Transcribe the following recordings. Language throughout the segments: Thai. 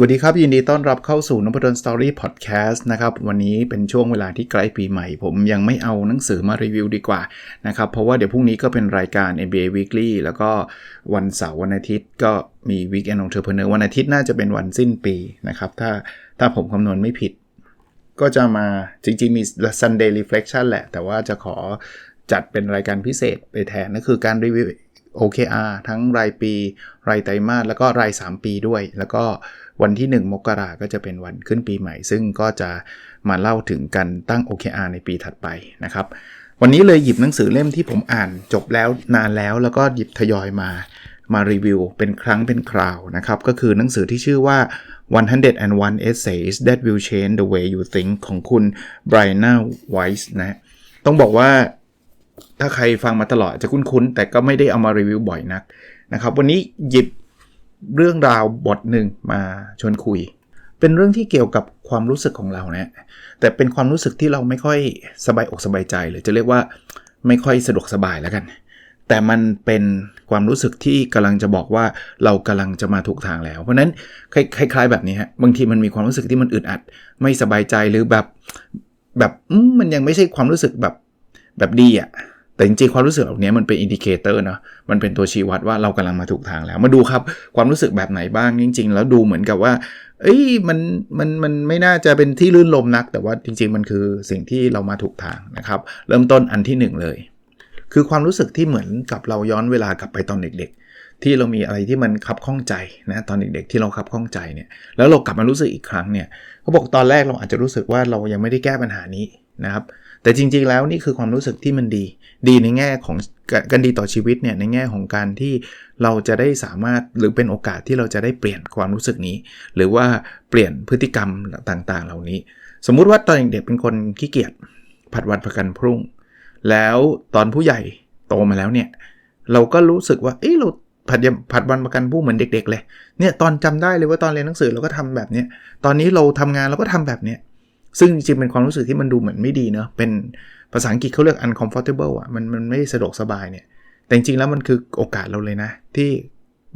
วัสดีครับ ยินดีต้อนรับเข้าสู่นพดลสตอรี่พอดแคสต์นะครับ วันนี้เป็นช่วงเวลาที่ใกล้ปีใหม่ ผมยังไม่เอาหนังสือมารีวิวดีกว่านะครับ เพราะว่าเดี๋ยวพรุ่งนี้ก็เป็นรายการ NBA Weekly แล้วก็วันเสาร์วันอาทิตย์ก็มี Weekend Entrepreneur วันอาทิตย์น่าจะเป็นวันสิ้นปีนะครับ ถ้าถ้าผมคำนวณไม่ผิด ก็จะมาจริงๆมี Sunday Reflection แหละ แต่ว่าจะขอจัดเป็นรายการพิเศษไปแทนนั่นคือการรีวิว OKR ทั้งรายปี รายไตรมาสแล้วก็ราย 3 ปีด้วย แล้วก็ วันที่ 1 มกราก็จะเป็นวันขึ้นปีใหม่ ซึ่งก็จะมาเล่าถึงการตั้ง OKR ในปีถัดไปนะครับ วันนี้เลยหยิบหนังสือเล่มที่ผมอ่านจบแล้วนานแล้วแล้วก็หยิบทยอยมามารีวิวเป็นครั้งเป็นคราวนะครับ ก็คือหนังสือที่ชื่อว่า 101 Essays That Will Change the Way You Think ของคุณ Brian Weiss นะต้องบอกว่าถ้าใครฟังมาตลอดจะคุ้นๆ แต่ก็ไม่ได้เอามารีวิวบ่อยนักนะครับ วันนี้หยิบ เรื่องราวบทหนึ่งมาชวนคุย เป็นเรื่องที่เกี่ยวกับความรู้สึกของเราเนะแต่เป็นความรู้สึกที่เราไม่ค่อยสบายอกสบายใจหรือจะเรียกว่าไม่ค่อยสะดวกสบายแล้วกัน แต่มันเป็นความรู้สึกที่กำลังจะบอกว่าเรากำลังจะมาถูกทางแล้ว เพราะนั้นคล้ายๆแบบนี้ฮะบางทีมันมีความรู้สึกที่มันอึดอัด ไม่สบายใจหรือแบบแบบมันยังไม่ใช่ความรู้สึกแบบแบบดีอะ่ะ แต่จริงๆความรู้สึกเหล่านี้มันเป็นอินดิเคเตอร์เนาะมันเป็นตัวชี้วัดว่าเรากำลังมาถูกทางแล้ว มาดูครับความรู้สึกแบบไหนบ้างจริง ๆ แล้วดูเหมือนกับว่า เอ้ยมันมันมันไม่น่าจะเป็นที่ลื่นลมนัก แต่ว่าจริง ๆ มันคือสิ่งที่เรามาถูกทางนะครับ เริ่มต้นอันที่ 1 เลย คือความรู้สึกที่เหมือนกับเราย้อนเวลากลับไปตอนเด็ก ๆ ที่เรามีอะไรที่มันคับข้องใจนะตอนเด็กๆที่เราคับข้องใจเนี่ยแล้วเรากลับมารู้สึกอีกครั้งเนี่ยเขาบอกตอนแรกเราอาจจะรู้สึกว่าเรายังไม่ได้แก้ปัญหานี้นะครับ แต่จริงๆแล้วนี่คือความรู้สึกที่มันดี ดีในแง่ของการดีต่อชีวิตเนี่ยในแง่ของการที่เราจะได้สามารถหรือเป็นโอกาสที่เราจะได้เปลี่ยนความรู้สึกนี้ หรือว่าเปลี่ยนพฤติกรรมต่างๆ เหล่านี้ สมมุติว่าตอนเด็กเป็นคนขี้เกียจผัดวันประกันพรุ่ง แล้วตอนผู้ใหญ่โตมาแล้วเนี่ยเราก็รู้สึกว่าเอ้เราผัดผัดวันประกันพรุ่งเหมือนเด็ก ๆ เลยเนี่ยตอนจำได้เลยว่าตอนเรียนหนังสือเราก็ทำแบบนี้ตอนนี้เราทำงานเราก็ทำแบบเนี้ย ซึ่งจริงเป็นความรู้สึกที่มันดูเหมือนไม่ดีเนาะเป็นภาษาอังกฤษเขาเรียก uncomfortable อะมันมันไม่สะดวกสบายเนี่ย แต่จริงแล้วมันคือโอกาสเราเลยนะ ที่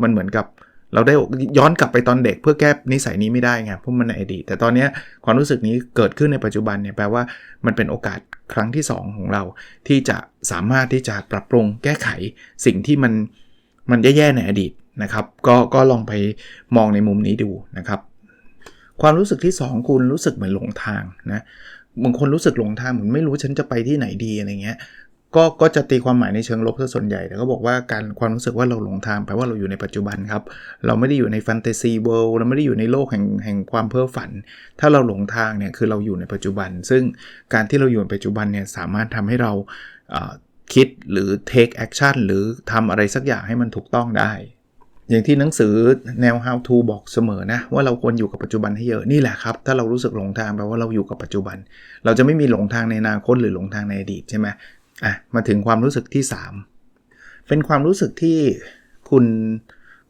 มันเหมือนกับเราได้ย้อนกลับไปตอนเด็กเพื่อแก้นิสัยนี้ไม่ได้ไงเพราะมันในอดีตแต่ตอนนี้ความรู้สึกนี้เกิดขึ้นในปัจจุบันเนี่ยแปลว่ามันเป็นโอกาสครั้งที่ 2 ของเรา ที่จะสามารถที่จะปรับปรุงแก้ไขสิ่งที่มันมันแย่ๆในอดีตนะครับ ก็ก็ลองไปมองในมุมนี้ดูนะครับ ความรู้สึกที่ 2 คุณรู้สึกเหมือนหลงทางนะบางคนรู้สึกหลงทางเหมือนไม่รู้ฉันจะไปที่ไหนดีอะไรเงี้ยก็ก็จะตีความหมายในเชิงลบซะส่วนใหญ่แต่ก็บอกว่าการความรู้สึกว่าเราหลงทางแปลว่าเราอยู่ในปัจจุบันครับ เราไม่ได้อยู่ในแฟนตาซีเวิลด์เราไม่ได้อยู่ในโลกแห่งแห่งความเพ้อฝัน ถ้าเราหลงทางเนี่ยคือเราอยู่ในปัจจุบัน ซึ่งการที่เราอยู่ในปัจจุบันเนี่ยสามารถทำให้เราคิดหรือ take action หรือทำอะไรสักอย่างให้มันถูกต้องได้ อย่างที่หนังสือแนว how to บอกเสมอนะ ว่าเราควรอยู่กับปัจจุบันให้เยอะนี่แหละครับ ถ้าเรารู้สึกหลงทางแปลว่าเราอยู่กับปัจจุบัน เราจะไม่มีหลงทางในอนาคตหรือหลงทางในอดีตใช่ไหมอะมาถึงความรู้สึกที่ 3 เป็นความรู้สึกที่คุณ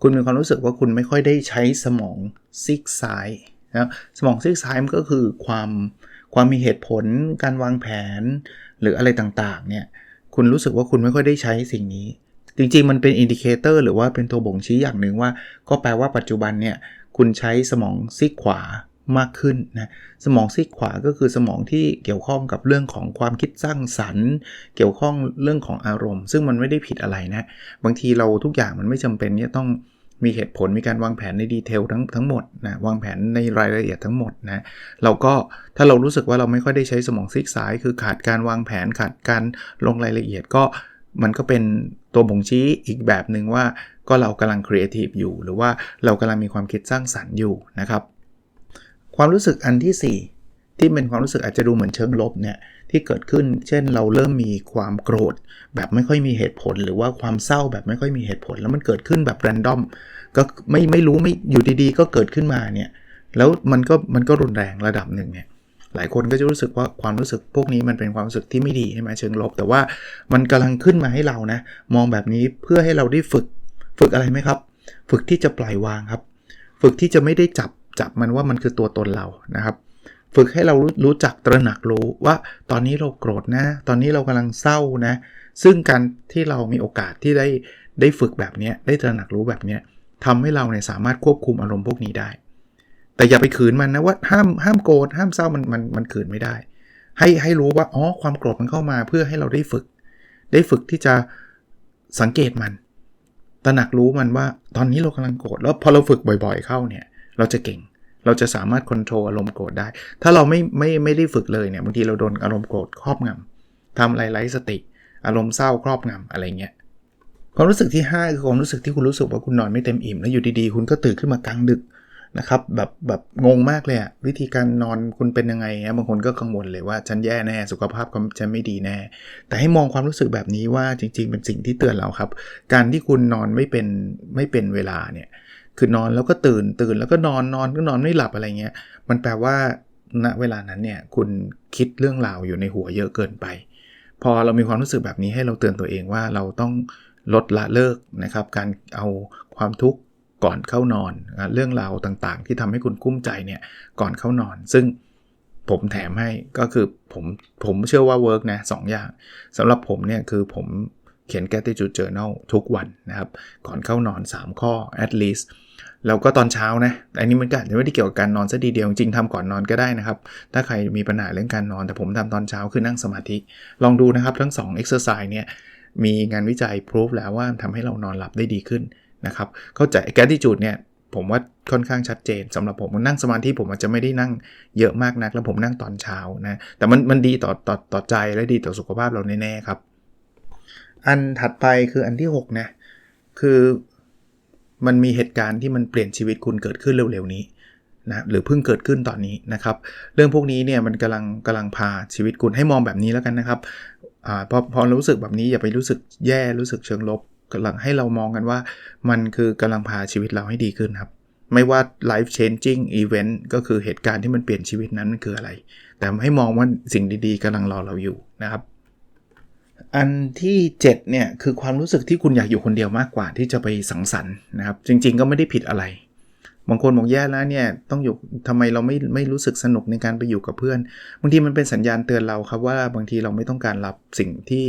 คุณมีความรู้สึกว่าคุณไม่ค่อยได้ใช้สมองซีกซ้ายนะสมองซีกซ้ายมันก็คือความความมีเหตุผลการวางแผน หรืออะไรต่างๆเนี่ยคุณรู้สึกว่าคุณไม่ค่อยได้ใช้สิ่งนี้ จริงๆ มันเป็นอินดิเคเตอร์หรือว่าเป็นตัวบ่งชี้อย่างหนึ่งว่า ก็แปลว่าปัจจุบันเนี่ยคุณใช้สมองซีกขวามากขึ้นนะสมองซีกขวาก็คือสมองที่เกี่ยวข้องกับเรื่องของความคิดสร้างสรรค์ เกี่ยวข้องเรื่องของอารมณ์ ซึ่งมันไม่ได้ผิดอะไรนะ บางทีเราทุกอย่างมันไม่จำเป็นที่ต้องมีเหตุผลมีการวางแผนในดีเทลทั้งทั้งหมดนะวางแผนในรายละเอียดทั้งหมดนะเราก็ถ้าเรารู้สึกว่าเราไม่ค่อยได้ใช้สมองซีกซ้าย คือขาดการวางแผนขาดการลงรายละเอียดก็มันก็เป็น ตัวบ่งชี้อีกแบบหนึ่งว่าก็เรากำลังครีเอทีฟอยู่ หรือว่าเรากำลังมีความคิดสร้างสรรค์อยู่นะครับ ความรู้สึกอันที่ 4 ที่เป็นความรู้สึกอาจจะดูเหมือนเชิงลบเนี่ยที่เกิดขึ้น เช่น เราเริ่มมีความโกรธ แบบไม่ค่อยมีเหตุผล หรือว่าความเศร้าแบบไม่ค่อยมีเหตุผล แล้วมันเกิดขึ้นแบบแรนดอมก็ไม่ไม่รู้ไม่อยู่ดีๆ ก็เกิดขึ้นมาเนี่ยแล้วมันก็มันก็รุนแรงระดับหนึ่งเนี่ย หลายคนก็จะรู้สึกว่าความรู้สึกพวกนี้มันเป็นความรู้สึกที่ไม่ดีใช่ไหมเชิงลบ แต่ว่ามันกำลังขึ้นมาให้เรานะ มองแบบนี้เพื่อให้เราได้ฝึกฝึกอะไรไหมครับ ฝึกที่จะปล่อยวางครับ ฝึกที่จะไม่ได้จับจับมันว่ามันคือตัวตนเรานะครับ ฝึกให้เรารู้รู้จักตระหนักรู้ว่าตอนนี้เราโกรธนะ ตอนนี้เรากำลังเศร้านะ ซึ่งการที่เรามีโอกาสที่ได้ได้ฝึกแบบนี้ได้ตระหนักรู้แบบนี้ทำให้เราเนี่ยสามารถควบคุมอารมณ์พวกนี้ได้ แต่อย่าไปขืนมันนะว่าห้ามห้ามโกรธห้ามเศร้ามันมันมันขืนไม่ได้ ให้ให้รู้ว่าอ๋อความโกรธมันเข้ามาเพื่อให้เราได้ฝึก ได้ฝึกที่จะสังเกตมันตระหนักรู้มันว่าตอนนี้เรากำลังโกรธแล้วพอเราฝึกบ่อยๆเข้าเนี่ย เราจะเก่งเราจะสามารถควบคุมอารมณ์โกรธได้ ถ้าเราไม่ไม่ไม่ได้ฝึกเลยเนี่ยบางทีเราโดนอารมณ์โกรธครอบงำทำอะไรไร้สติ อารมณ์เศร้าครอบงำอะไรเงี้ยความรู้สึกที่ 5 คือความรู้สึกที่คุณรู้สึกว่าคุณนอนไม่เต็มอิ่มแล้วอยู่ดีๆ คุณก็ตื่นขึ้นมากลางดึก นะครับแบบแบบงงมากเลยอะวิธีการนอนคุณเป็นยังไงนะบางคนก็กังวลเลยว่าฉันแย่แน่สุขภาพฉันไม่ดีแน่ แต่ให้มองความรู้สึกแบบนี้ว่าจริง ๆ เป็นสิ่งที่เตือนเราครับ การที่คุณนอนไม่เป็นไม่เป็นเวลาเนี่ยคือนอนแล้วก็ตื่นตื่นแล้วก็นอนนอนก็นอนไม่หลับอะไรเงี้ยมันแปลว่าณเวลานั้นเนี่ยคุณคิดเรื่องราวอยู่ในหัวเยอะเกินไป พอเรามีความรู้สึกแบบนี้ให้เราเตือนตัวเองว่าเราต้องลดละเลิกนะครับ การเอาความทุกข์ ก่อนเข้านอน เรื่องราวต่างๆ ที่ทำให้คุณกุ้มใจเนี่ยก่อนเข้านอน ซึ่งผมแถมให้ก็คือผมผมเชื่อว่าเวิร์กนะสองอย่างสำหรับผมเนี่ยคือผมเขียน gratitude journal ทุกวันนะครับ ก่อนเข้านอน 3 ข้อ at least แล้วก็ตอนเช้านะ อันนี้มันก็ไม่ได้เกี่ยวกับการนอนซะดีเดียว จริงทำก่อนนอนก็ได้นะครับ ถ้าใครมีปัญหาเรื่องการนอน แต่ผมทำตอนเช้าคือนั่งสมาธิ ลองดูนะครับ ทั้ง2 exercise เนี่ย มีงานวิจัยพิสูจแล้วว่าทำให้เรานอนหลับได้ดีขึ้น นะครับ เข้าใจแกติจูดเนี่ยผมว่าค่อนข้างชัดเจนสำหรับผมนั่งสมาธิผมอาจจะไม่ได้นั่งเยอะมากนัก แล้วผมนั่งตอนเช้านะแต่มันมันดีต่อต่อต่อใจและดีต่อสุขภาพเราแน่ๆครับ อันถัดไปคืออันที่6นะคือมันมีเหตุการณ์ที่มันเปลี่ยนชีวิตคุณเกิดขึ้นเร็วๆนี้นะหรือเพิ่งเกิดขึ้นตอนนี้นะครับ เรื่องพวกนี้เนี่ยมันกำลังกำลังพาชีวิตคุณให้มองแบบนี้แล้วกันนะครับอพอพอรู้สึกแบบนี้อย่าไปรู้สึกแย่รู้สึกเชิงลบ กำลังให้เรามองกันว่า มันคือกำลังพาชีวิตเราให้ดีขึ้นครับ ไม่ว่า life changing event ก็คือเหตุการณ์ที่มันเปลี่ยนชีวิตนั้นมันคืออะไร แต่ให้มองว่าสิ่งดีๆกำลังรอเราอยู่นะครับ อันที่ 7 เนี่ย คือความรู้สึกที่คุณอยากอยู่คนเดียวมากกว่าที่จะไปสังสรรค์นะครับ จริง ๆ ก็ไม่ได้ผิดอะไรบางคนบอกแย่แล้วเนี่ยต้องอยู่ทำไมเราไม่ไม่รู้สึกสนุกในการไปอยู่กับเพื่อน บางทีมันเป็นสัญญาณเตือนเราครับว่าบางทีเราไม่ต้องการรับสิ่งที่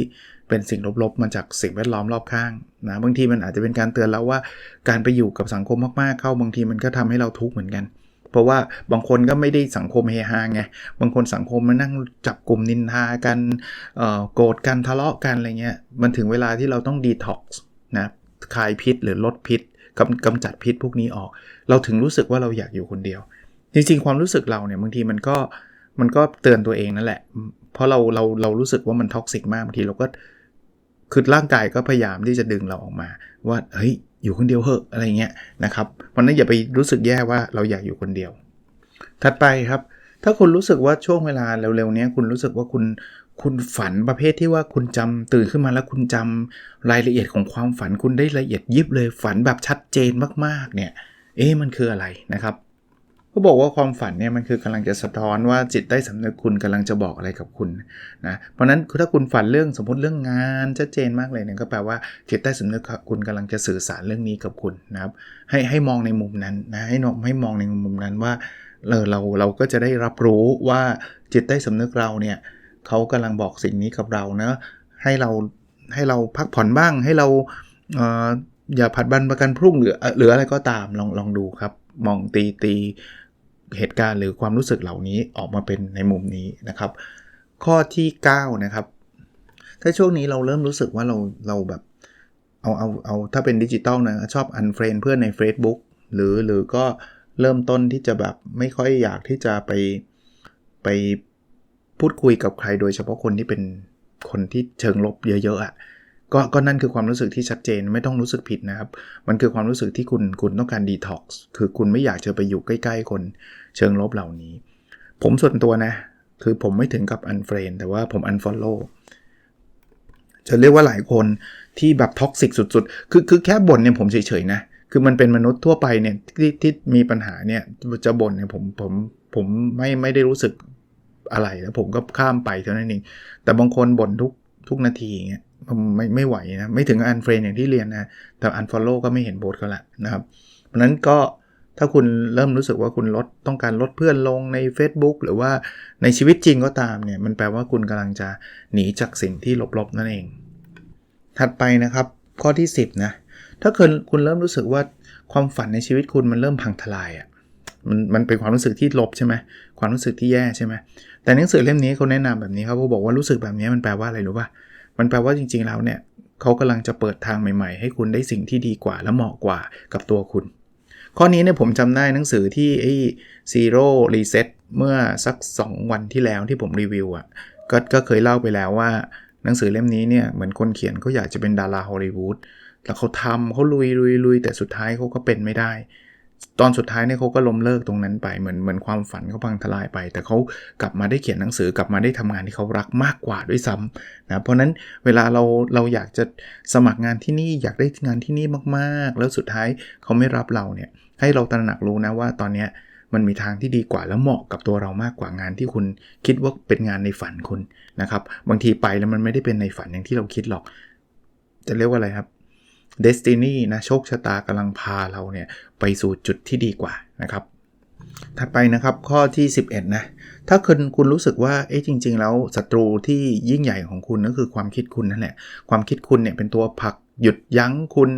เป็นสิ่งลบๆ มาจากสิ่งแวดล้อมรอบข้างนะบางทีมันอาจจะเป็นการเตือนเราว่า การไปอยู่กับสังคมมากๆเข้าบางทีมันก็ทำให้เราทุกข์เหมือนกัน เพราะว่าบางคนก็ไม่ได้สังคมเฮฮาไงบางคนสังคมมานั่งจับกลุ่มนินทากันโกรธกันทะเลาะกันอะไรเงี้ยมันถึงเวลาที่เราต้องดีท็อกซ์นะคายพิษหรือลดพิษกำกำจัดพิษพวกนี้ออก เราถึงรู้สึกว่าเราอยากอยู่คนเดียว จริงๆ ความรู้สึกเราเนี่ยบางทีมันก็มันก็เตือนตัวเองนั่นแหละ เพราะเราเราเรารู้สึกว่ามันท็อกซิกมากบางทีเราก็คือร่างกายก็พยายามที่จะดึงเราออกมา ว่าเฮ้ยอยู่คนเดียวเหอะอะไรเงี้ยนะครับวันนั้นอย่าไปรู้สึกแย่ว่าเราอยากอยู่คนเดียว ถัดไปครับ ถ้าคุณรู้สึกว่าช่วงเวลาเร็วๆนี้คุณรู้สึกว่าคุณคุณฝันประเภทที่ว่าคุณจำตื่นขึ้นมาแล้วคุณจำรายละเอียดของความฝันคุณได้ละเอียดยิบเลยฝันแบบชัดเจนมากๆเนี่ย เอ๊ะมันคืออะไรนะครับ เขาบอกว่าความฝันเนี่ยมันคือกำลังจะสะท้อนว่าจิตใต้สำนึกคุณกำลังจะบอกอะไรกับคุณนะเพราะนั้นถ้าคุณฝันเรื่องสมมติเรื่องงานชัดเจนมากเลยเนี่ยก็แปลว่าจิตใต้สำนึกคุณกำลังจะสื่อสารเรื่องนี้กับคุณนะครับให้ให้มองในมุมนั้นนะให้นให้มองในมุมนั้นว่าเราเราเราก็จะได้รับรู้ว่าจิตใต้สำนึกเราเนี่ยเขากำลังบอกสิ่งนี้กับเรานะให้เราให้เราพักผ่อนบ้างให้เราเอย่าผัดบันประกันพรุ่งหรือหรืออะไรก็ตามลองลองดูครับมองตีตี เหตุการณ์หรือความรู้สึกเหล่านี้ออกมาเป็นในมุมนี้นะครับ ข้อที่ 9 นะครับ ถ้าช่วงนี้เราเริ่มรู้สึกว่าเราเราแบบเอาเอาเอาถ้าเป็นดิจิตอลนะชอบอันเฟรนเพื่อนใน Facebook หรือหรือก็เริ่มต้นที่จะแบบไม่ค่อยอยากที่จะไปไปพูดคุยกับใครโดยเฉพาะคนที่เป็นคนที่เชิงลบเยอะๆอะ่ะ ก็ก็นั่นคือความรู้สึกที่ชัดเจนไม่ต้องรู้สึกผิดนะครับ มันคือความรู้สึกที่คุณคุณต้องการดีท็อกซ์คือคุณไม่อยากจะไปอยู่ใกล้ ๆ คนเชิงลบเหล่านี้ ผมส่วนตัวนะ คือผมไม่ถึงกับอันเฟรนแต่ว่าผมอันฟอลโล่จะเรียกว่าหลายคนที่แบบท็อกซิกสุดๆ คือคือแค่บ่นเนี่ยผมเฉยๆนะ คือมันเป็นมนุษย์ทั่วไปเนี่ยที่ที่มีปัญหาเนี่ยจะบ่นเนี่ยผมผมผมไม่ไม่ได้รู้สึกอะไรแล้วผมก็ข้ามไปเท่านั้นเอง แต่บางคนบ่นทุกทุกนาทีอย่างเงี้ย ไม่ไม่ไหวนะ ไม่ถึงอันเฟรนอย่างที่เรียนนะ แต่อันฟอลโล่ก็ไม่เห็นโบสก็ละนะครับ เพราะนั้นก็ถ้าคุณเริ่มรู้สึกว่าคุณลดต้องการลดเพื่อนลงใน Facebook หรือว่าในชีวิตจริงก็ตามเนี่ย มันแปลว่าคุณกำลังจะหนีจากสิ่งที่ลบๆนั่นเอง ถัดไปนะครับ ข้อที่ 10นะถ้าเกิดคุณเริ่มรู้สึกว่าความฝันในชีวิตคุณมันเริ่มพังทลายอะ่ะมันมันเป็นความรู้สึกที่ลบใช่ไหมความรู้สึกที่แย่ใช่ไหมแต่หนังสือเล่มนี้เขาแนะนำแบบนี้ครับเขาบอกว่ารู้สึกแบบนี้มันแปลว่าอะไรรู้ป่ะ มันแปลว่าจริงๆแล้วเนี่ยเขากำลังจะเปิดทางใหม่ๆ ให้คุณได้สิ่งที่ดีกว่าและเหมาะกว่ากับตัวคุณ ข้อนี้เนี่ยผมจำได้หนังสือที่ไอ้ Zero Reset เมื่อสัก 2 วันที่แล้วที่ผมรีวิวอะ่ะก็ก็เคยเล่าไปแล้วว่า หนังสือเล่มนี้เนี่ยเหมือนคนเขียนเขาอยากจะเป็นดาราฮอลลีวูดแล้วเขาทำเขาลุยลุยลุยแต่สุดท้ายเขาก็เป็นไม่ได้ ตอนสุดท้ายเนี่ยเขาก็ล้มเลิกตรงนั้นไปเหมือนเหมือนความฝันเขาพังทลายไป แต่เขากลับมาได้เขียนหนังสือกลับมาได้ทำงานที่เขารักมากกว่าด้วยซ้ำนะเพราะนั้นเวลาเราเราอยากจะสมัครงานที่นี่อยากได้งานที่นี่มากๆ แล้วสุดท้ายเขาไม่รับเราเนี่ยให้เราตระหนักรู้นะว่าตอนเนี้ยมันมีทางที่ดีกว่าแล้วเหมาะกับตัวเรามากกว่างานที่คุณคิดว่าเป็นงานในฝันคุณนะครับบางทีไปแล้วมันไม่ได้เป็นในฝันอย่างที่เราคิดหรอก จะเรียกว่าอะไรครับ Destiny นะโชคชะตากำลังพาเราเนี่ยไปสู่จุดที่ดีกว่านะครับ ถัดไปนะครับข้อที่ 11 นะ ถ้าคุณคุณรู้สึกว่าเอ๊ะจริง ๆ แล้วศัตรูที่ยิ่งใหญ่ของคุณก็คือความคิดคุณนั่นแหละความคิดคุณเนี่ยเป็นตัวผลักหยุดยั้งคุณ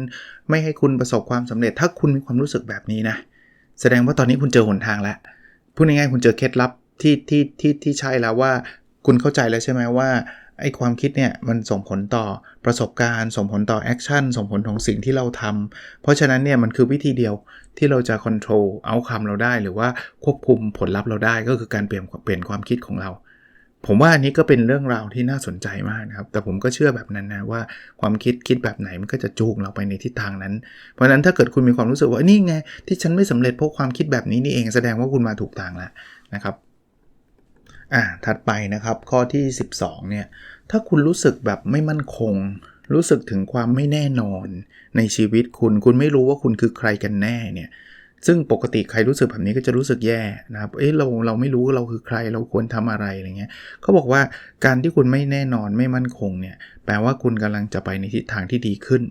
ไม่ให้คุณประสบความสำเร็จ ถ้าคุณมีความรู้สึกแบบนี้นะ แสดงว่าตอนนี้คุณเจอหนทางแล้วพูดง่ายๆคุณเจอเคล็ดลับที่ที่ที่ที่ใช่แล้วว่าคุณเข้าใจแล้วใช่ไหมว่า ไอ้ความคิดเนี่ยมันส่งผลต่อประสบการณ์ ส่งผลต่อแอคชั่นส่งผลของสิ่งที่เราทำเพราะฉะนั้นเนี่ยมันคือวิธีเดียวที่เราจะควบคุมเอาคำเราได้ หรือว่าควบคุมผลลัพธ์เราได้ก็คือการเปลี่ยนเปลี่ยนความคิดของเรา ผมว่าอันนี้ก็เป็นเรื่องราวที่น่าสนใจมากนะครับ แต่ผมก็เชื่อแบบนั้นนะว่าความคิดคิดแบบไหนมันก็จะจูงเราไปในทิศทางนั้น เพราะฉะนั้นถ้าเกิดคุณมีความรู้สึกว่านี่ไงที่ฉันไม่สำเร็จเพราะความคิดแบบนี้นี่เองแสดงว่าคุณมาถูกทางแล้วนะครับ อ่าถัดไปนะครับข้อที่ 12เนี่ยถ้าคุณรู้สึกแบบไม่มั่นคง รู้สึกถึงความไม่แน่นอน ในชีวิตคุณคุณไม่รู้ว่าคุณคือใครกันแน่เนี่ยซึ่งปกติใครรู้สึกแบบนี้ก็จะรู้สึกแย่นะครับ เอ้เราเราไม่รู้เราคือใครเราควรทำอะไรอะไรเงี้ยเขาบอกว่าการที่คุณไม่แน่นอนไม่มั่นคงเนี่ยแปลว่าคุณกำลังจะไปในทิศทางที่ดีขึ้น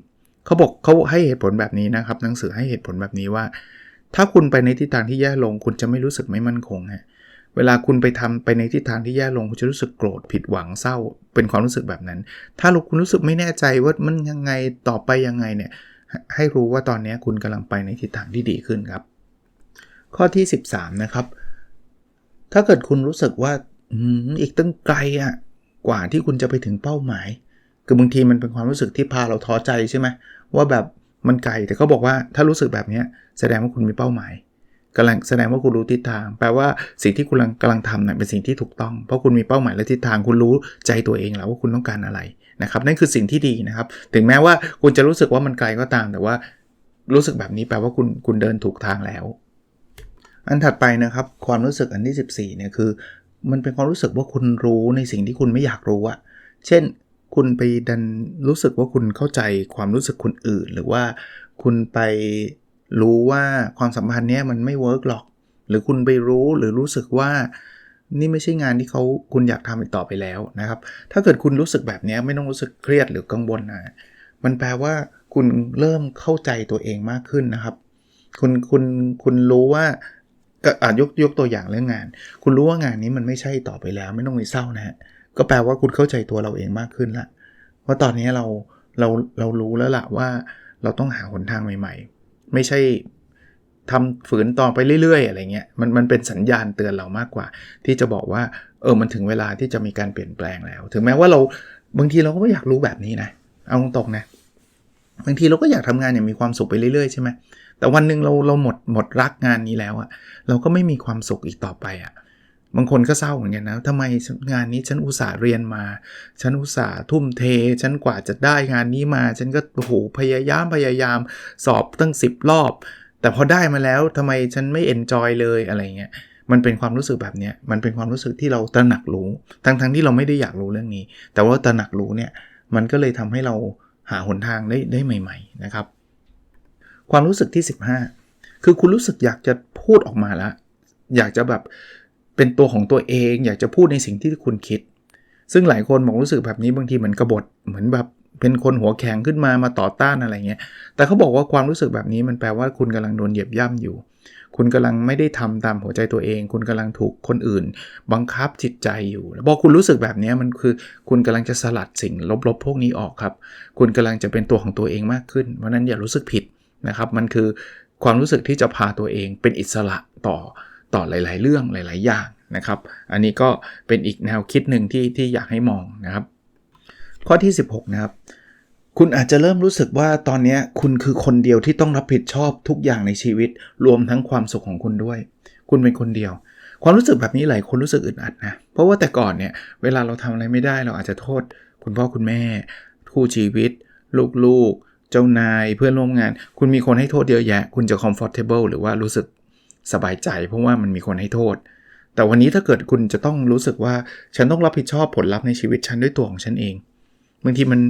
เขาบอกเขาให้เหตุผลแบบนี้นะครับ หนังสือให้เหตุผลแบบนี้ว่า ถ้าคุณไปในทิศทางที่แย่ลง คุณจะไม่รู้สึกไม่มั่นคงฮะ เวลาคุณไปทำไปในทิศทางที่แย่ลงคุณจะรู้สึกโกรธผิดหวังเศร้า เป็นความรู้สึกแบบนั้น ถ้าลูกคุณรู้สึกไม่แน่ใจว่ามันยังไงต่อไปยังไงเนี่ยให้รู้ว่าตอนนี้คุณกำลังไปในทิศทางที่ดีขึ้นครับ ข้อที่ 13 นะครับ ถ้าเกิดคุณรู้สึกว่าอีกตั้งไกลอะ่ะกว่าที่คุณจะไปถึงเป้าหมาย คือบางทีมันเป็นความรู้สึกที่พาเราท้อใจใช่ไหมว่าแบบมันไกลแต่เขาบอกว่าถ้ารู้สึกแบบนี้แสดงว่าคุณมีเป้าหมาย กำลังแสดงว่าคุณรู้ทิศทาง แปลว่าสิ่งที่คุณกำลังทำเนี่ยเป็นสิ่งที่ถูกต้อง เพราะคุณมีเป้าหมายและทิศทาง คุณรู้ใจตัวเองแล้วว่าคุณต้องการอะไรนะครับ นั่นคือสิ่งที่ดีนะครับ ถึงแม้ว่าคุณจะรู้สึกว่ามันไกลก็ตาม แต่ว่ารู้สึกแบบนี้แปลว่าคุณคุณเดินถูกทางแล้ว อันถัดไปนะครับ ความรู้สึกอันที่ 14เนี่ยคือ มันเป็นความรู้สึกว่าคุณรู้ในสิ่งที่คุณไม่อยากรู้อะเช่น คุณไปดันรู้สึกว่าคุณเข้าใจความรู้สึกคนอื่น หรือว่าคุณไป รู้ว่าความสัมพันธ์นี้มันไม่เวิร์กหรอก หรือคุณไปรู้หรือรู้สึกว่านี่ไม่ใช่งานที่เขาคุณอยากทำอีกต่อไปแล้วนะครับ ถ้าเกิดคุณรู้สึกแบบนี้ไม่ต้องรู้สึกเครียดหรือกังวลนะ มันแปลว่าคุณเริ่มเข้าใจตัวเองมากขึ้นนะครับ คุณคุณคุณรู้ว่าก็อาจยกยกตัวอย่างเรื่องงาน คุณรู้ว่างานนี้มันไม่ใช่ต่อไปแล้ว ไม่ต้องไปเศร้านะฮะ ก็แปลว่าคุณเข้าใจตัวเราเองมากขึ้นละว่าตอนนี้เราเราเรารู้แล้วล่ะว่าเราต้องหาหนทางใหม่ ไม่ใช่ทำฝืนต่อไปเรื่อยๆ อะไรเงี้ยมันมันเป็นสัญญาณเตือนเรามากกว่า ที่จะบอกว่าเออมันถึงเวลาที่จะมีการเปลี่ยนแปลงแล้ว ถึงแม้ว่าเราบางทีเราก็ไม่อยากรู้แบบนี้นะเอาตรงๆนะบางทีเราก็อยากทำงานอย่างมีความสุขไปเรื่อยๆใช่ไหมแต่วันหนึ่งเราเราหมดหมดรักงานนี้แล้วอะเราก็ไม่มีความสุขอีกต่อไปอะ บางคนก็เศร้าเหมือนกันนะทำไมงานนี้ฉันอุตส่าห์เรียนมา ฉันอุตส่าห์ทุ่มเท ฉันกว่าจะได้งานนี้มา ฉันก็โอ้โหพยายามพยายามสอบตั้ง 10 รอบ แต่พอได้มาแล้วทำไมฉันไม่เอนจอยเลยอะไรเงี้ย มันเป็นความรู้สึกแบบนี้มันเป็นความรู้สึกที่เราตระหนักรู้ ทั้งๆทที่เราไม่ได้อยากรู้เรื่องนี้ แต่ว่าตระหนักรู้เนี่ย มันก็เลยทำให้เราหาหนทางได้ได้ใหม่ ๆ นะครับ ความรู้สึกที่ 15 คือคุณรู้สึกอยากจะพูดออกมาแล้วอยากจะแบบ เป็นตัวของตัวเอง อยากจะพูดในสิ่งที่คุณคิด ซึ่งหลายคนมองรู้สึกแบบนี้บางทีเหมือนกบฏเหมือนแบบเป็นคนหัวแข็งขึ้นมามาต่อต้านอะไรเงี้ย แต่เขาบอกว่าความรู้สึกแบบนี้มันแปลว่าคุณกำลังโดนเหยียบย่ำอยู่ คุณกำลังไม่ได้ทำตามหัวใจตัวเอง คุณกำลังถูกคนอื่น บังคับจิตใจอยู่แล้วพอคุณรู้สึกแบบนี้มันคือ คุณกำลังจะสลัดสิ่งลบๆ พวกนี้ออกครับ คุณกำลังจะเป็นตัวของตัวเองมากขึ้น เพราะนั้นอย่ารู้สึกผิดนะครับ มันคือความรู้สึกที่จะพาตัวเองเป็นอิสระต่อ ต่อหลาย ๆ เรื่องหลาย ๆ อย่างนะครับ อันนี้ก็เป็นอีกแนวคิดหนึ่งที่ที่อยากให้มองนะครับ ข้อที่ 16 นะครับ คุณอาจจะเริ่มรู้สึกว่าตอนนี้คุณคือคนเดียวที่ต้องรับผิดชอบทุกอย่างในชีวิต รวมทั้งความสุขของคุณด้วย คุณเป็นคนเดียว ความรู้สึกแบบนี้หลายคนรู้สึกอึดอัดนะ เพราะว่าแต่ก่อนเนี่ยเวลาเราทำอะไรไม่ได้เราอาจจะโทษ คุณพ่อคุณแม่คู่ชีวิต ลูกๆ เจ้านายเพื่อนร่วมงาน คุณมีคนให้โทษเยอะแยะ คุณจะ comfortable หรือว่ารู้สึก สบายใจ เพราะว่ามันมีคนให้โทษ แต่วันนี้ถ้าเกิดคุณจะต้องรู้สึกว่าฉันต้องรับผิดชอบผลลัพธ์ในชีวิตฉันด้วยตัวของฉันเองบางทีมัน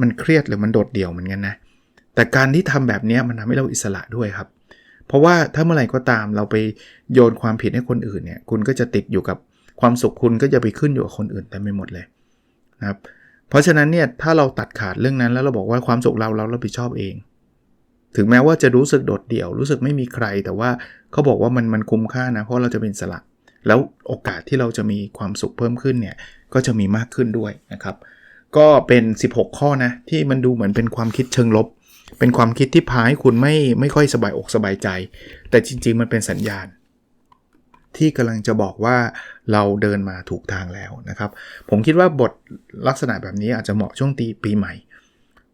มันเครียดหรือมันโดดเดี่ยวเหมือนกันนะแต่การที่ทำแบบนี้มันทำให้เราอิสระด้วยครับ เพราะว่าถ้าเมื่อไหร่ก็ตามเราไปโยนความผิดให้คนอื่นเนี่ยคุณก็จะติดอยู่กับความสุขคุณก็จะไปขึ้นอยู่กับคนอื่นแต่ไม่หมดเลยนะครับเพราะฉะนั้นเนี่ยถ้าเราตัดขาดเรื่องนั้นแล้วเราบอกว่าความสุขเราเรารับผิดชอบเอง ถึงแม้ว่าจะรู้สึกโดดเดี่ยว รู้สึกไม่มีใคร แต่ว่า เขาบอกว่ามันมันคุ้มค่านะเพราะเราจะเป็นสระแล้วโอกาสที่เราจะมีความสุขเพิ่มขึ้นเนี่ยก็จะมีมากขึ้นด้วยนะครับ ก็เป็น 16 ข้อนะที่มันดูเหมือนเป็นความคิดเชิงลบ เป็นความคิดที่พาให้คุณไม่ไม่ค่อยสบายอกสบายใจ แต่จริง ๆ มันเป็นสัญญาณ ที่กำลังจะบอกว่าเราเดินมาถูกทางแล้วนะครับ ผมคิดว่าบทลักษณะแบบนี้อาจจะเหมาะช่วงตีปีใหม่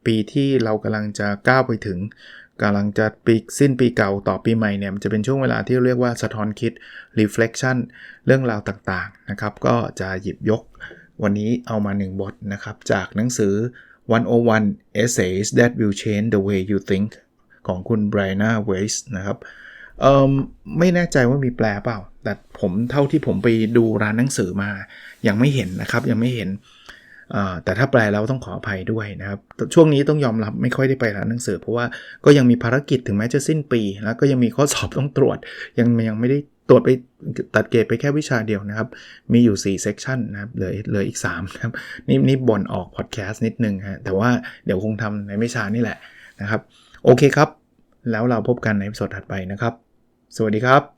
ปีที่เรากำลังจะก้าวไปถึง กำลังจะปีสิ้นปีเก่าต่อปีใหม่เนี่ยมันจะเป็นช่วงเวลาที่เรียกว่าสะท้อนคิด reflection เรื่องราวต่างๆนะครับ ก็จะหยิบยกวันนี้เอามา 1 บทนะครับ จากหนังสือ 101 Essays That Will Change the Way You Think ของคุณ Brianna w e i s นะครับเอ่อไม่แน่ใจว่ามีแปลเปล่า แต่ผมเท่าที่ผมไปดูร้านหนังสือมา ยังไม่เห็นนะครับ ยังไม่เห็น แต่ถ้าแปลแล้วต้องขออภัยด้วยนะครับช่วงนี้ต้องยอมรับไม่ค่อยได้ไปร้านหนังสือ เพราะว่าก็ยังมีภารกิจถึงแม้จะสิ้นปี แล้วก็ยังมีข้อสอบต้องตรวจ ยังยังไม่ได้ตรวจไปตัดเกรดไปแค่วิชาเดียวนะครับ มีอยู่ 4 เซกชันนะครับเหลือเหลืออีก3นะครับนี่นี่บ่นออกพอดแคสต์นิดนึงฮะแต่ว่าเดี๋ยวคงทำในวิชานี่แหละนะครับ โอเคครับ แล้วเราพบกันในสดถัดไปนะครับ สวัสดีครับ